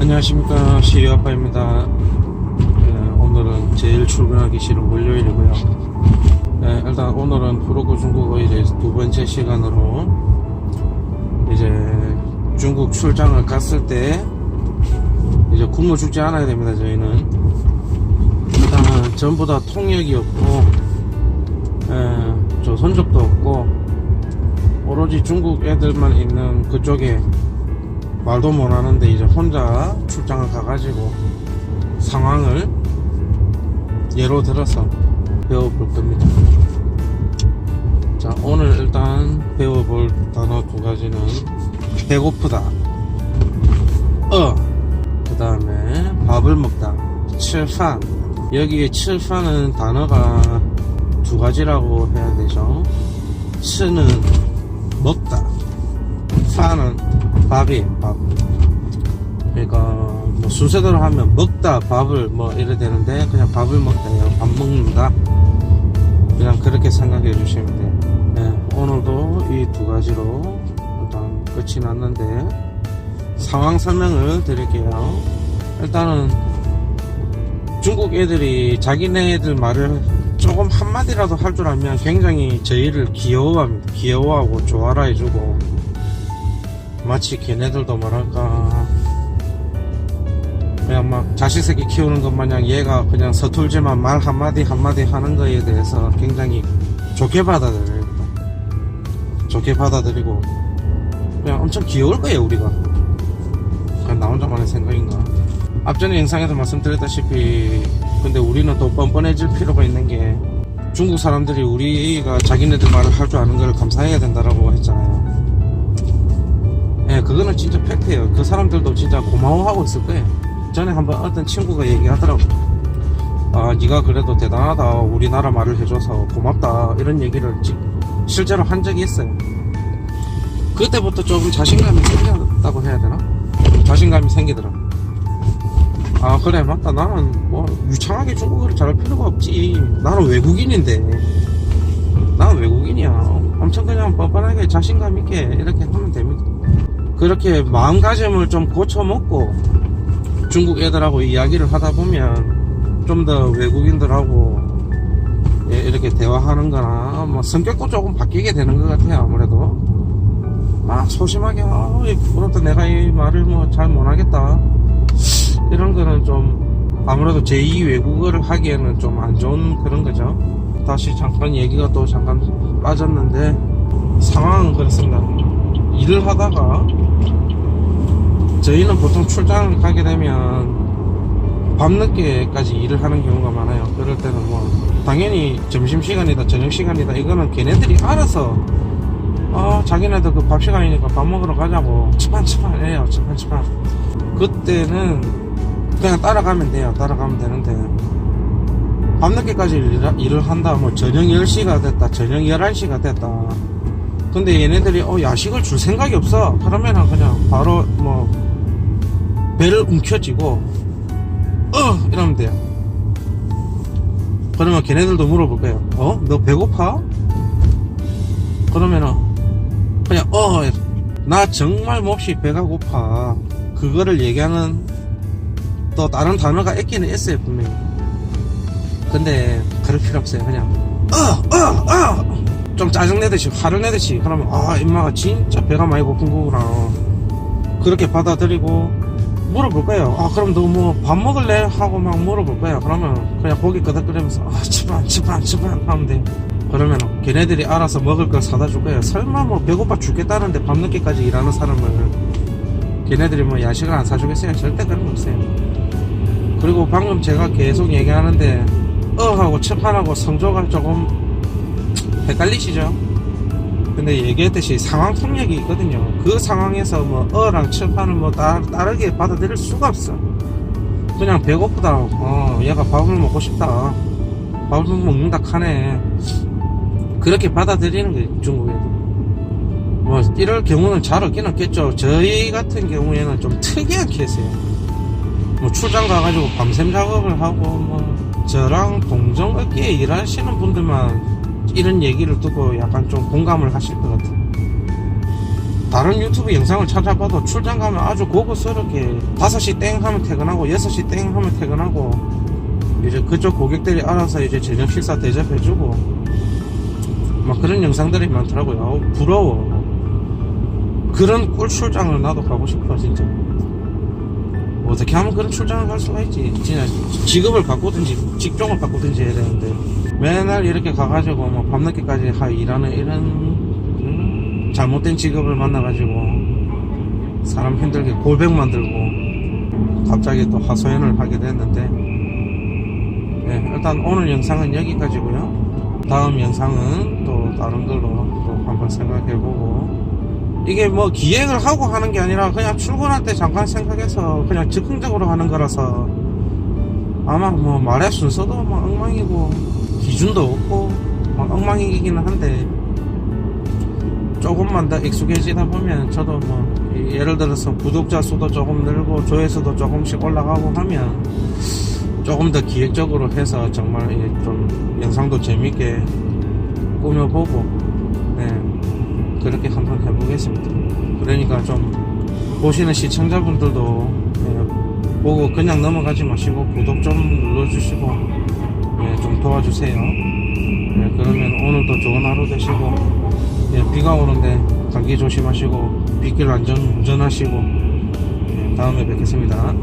안녕하십니까. 시리아빠입니다. 네, 오늘은 제일 출근하기 싫은 월요일이고요. 네, 일단 오늘은 프로그 중국어 이제 두 번째 시간으로 이제 중국 출장을 갔을 때 이제 굶어 죽지 않아야 됩니다 저희는. 일단은 전부 다 통역이 없고 예, 저 선적도 없고 오로지 중국 애들만 있는 그쪽에 말도 못하는데 이제 혼자 출장을 가가지고 상황을 예로 들어서 배워볼 겁니다. 자, 오늘 일단 배워볼 단어 두 가지는 배고프다. 어. 그 다음에 밥을 먹다. 칠판. 여기에 칠판은 단어가 두 가지라고 해야 되죠. 치는 먹다. 파는 밥이 밥. 그러니까 뭐 순서대로 하면 먹다 밥을 뭐 이래 되는데 그냥 밥을 먹다요. 밥 먹는다. 그냥 그렇게 생각해 주시면 돼요. 네, 오늘도 이 두 가지로 일단 끝이 났는데 상황 설명을 드릴게요. 일단은 중국 애들이 자기네들 말을 조금 한마디라도 할 줄 알면 굉장히 저희를 귀여워합니다. 귀여워하고 좋아라 해주고 마치 걔네들도 뭐랄까. 그냥 막 자식 새끼 키우는 것 마냥 얘가 그냥 서툴지만 말 한마디 한마디 하는 거에 대해서 굉장히 좋게 받아들여요. 좋게 받아들이고 그냥 엄청 귀여울 거예요 우리가. 그냥 나 혼자만의 생각인가 앞전에 영상에서 말씀드렸다시피 근데 우리는 또 뻔뻔해질 필요가 있는 게 중국 사람들이 우리가 자기네들 말을 할 줄 아는 걸 감사해야 된다라고 했잖아요 예, 그거는 진짜 팩트예요. 그 사람들도 진짜 고마워하고 있을 거예요. 전에 한번 어떤 친구가 얘기하더라고. 아, 네가 그래도 대단하다. 우리나라 말을 해줘서 고맙다. 이런 얘기를 지- 실제로 한 적이 있어요. 그때부터 조금 자신감이 생겼다고 해야 되나? 자신감이 생기더라. 아, 그래, 맞다. 나는 뭐 유창하게 중국어를 잘할 필요가 없지. 나는 외국인인데. 나는 외국인이야. 엄청 그냥 뻔뻔하게 자신감 있게 이렇게 하면 됩니다. 그렇게 마음가짐을 좀 고쳐먹고 중국 애들하고 이야기를 하다 보면 좀 더 외국인들하고 예, 이렇게 대화하는 거나 뭐 성격도 조금 바뀌게 되는 것 같아요 아무래도. 막 소심하게 아, 그렇다. 내가 이 말을 뭐 잘 못하겠다. 이런 거는 좀 아무래도 제2 외국어를 하기에는 좀 안 좋은 그런 거죠. 다시 잠깐 얘기가 또 잠깐 빠졌는데 상황은 그렇습니다 일을 하다가 저희는 보통 출장을 가게 되면 밤늦게까지 일을 하는 경우가 많아요. 그럴 때는 뭐 당연히 점심시간이다 저녁시간이다 이거는 걔네들이 알아서 어 자기네들 그 밥 시간이니까 밥 먹으러 가자고. 치판치판 해요 치판치판. 그때는 그냥 따라가면 돼요 따라가면 되는데. 밤늦게까지 일- 일을 한다. 뭐 저녁 10시가 됐다 저녁 11시가 됐다 근데 얘네들이 어 야식을 줄 생각이 없어. 그러면은 그냥 바로 뭐 배를 움켜쥐고 어 이러면 돼요. 그러면 걔네들도 물어볼 거예요? 어? 너 배고파? 그러면은 그냥 어 나 정말 몹시 배가 고파. 그거를 얘기하는 또 다른 단어가 있기는 있어요 분명히. 근데 그럴 필요 없어요. 그냥 어 어 어 좀 짜증내듯이 화를 내듯이 그러면 아 임마가 진짜 배가 많이 고픈 거구나. 그렇게 받아들이고 물어볼 거예요. 아 그럼 너 뭐 밥 먹을래? 하고 막 물어볼 거예요. 그러면 그냥 고기 끄덕거리면서 아 치판 치판 치판 하면 돼요 그러면 걔네들이 알아서 먹을 걸 사다 줄 거예요. 설마 뭐 배고파 죽겠다는데 밤늦게까지 일하는 사람을 걔네들이 뭐 야식을 안 사주겠어요? 절대 그런 거 없어요. 그리고 방금 제가 계속 얘기하는데 어 하고 치판하고 성조가 조금 헷갈리시죠? 근데 얘기했듯이 상황 통역이 있거든요. 그 상황에서 뭐 어랑 칠판을 뭐 따, 다르게 받아들일 수가 없어. 그냥 배고프다. 어, 얘가 밥을 먹고 싶다. 밥을 먹는다 카네. 그렇게 받아들이는 거예요, 중국 애들. 뭐 이럴 경우는 잘 없긴 없겠죠. 저희 같은 경우에는 좀 특이한 케이스예요. 뭐 출장 가가지고 밤샘 작업을 하고 뭐 저랑 동종 업계에 일하시는 분들만 이런 얘기를 듣고 약간 좀 공감을 하실 것 같아요. 다른 유튜브 영상을 찾아봐도 출장 가면 아주 고급스럽게 5시 땡 하면 퇴근하고 6시 땡 하면 퇴근하고 이제 그쪽 고객들이 알아서 이제 저녁 식사 대접해주고 막 그런 영상들이 많더라고요. 부러워. 그런 꿀 출장을 나도 가고 싶어 진짜. 어떻게 하면 그런 출장을 갈 수가 있지? 진짜 직업을 바꾸든지 직종을 바꾸든지 해야 되는데 맨날 이렇게 가가지고 뭐 밤늦게까지 하 일하는 이런 음, 잘못된 직업을 만나가지고 사람 힘들게 골백 만들고 갑자기 또 하소연을 하게 됐는데 네, 일단 오늘 영상은 여기까지고요. 다음 영상은 또 다른 걸로 또 한번 생각해보고 이게 뭐 기획을 하고 하는 게 아니라 그냥 출근할 때 잠깐 생각해서 그냥 즉흥적으로 하는 거라서 아마 뭐 말의 순서도 막 엉망이고 기준도 없고 막 엉망이기는 한데 조금만 더 익숙해지다 보면 저도 뭐 이- 예를 들어서 구독자 수도 조금 늘고 조회수도 조금씩 올라가고 하면 조금 더 기획적으로 해서 정말 이좀 영상도 재밌게 꾸며보고 네 그렇게 한번 해보겠습니다. 그러니까 좀 보시는 시청자분들도 예, 보고 그냥 넘어가지 마시고 구독 좀 눌러주시고 예, 좀 도와주세요. 예, 그러면 오늘도 좋은 하루 되시고 예, 비가 오는데 감기 조심하시고 빗길 안전 운전하시고 예, 다음에 뵙겠습니다.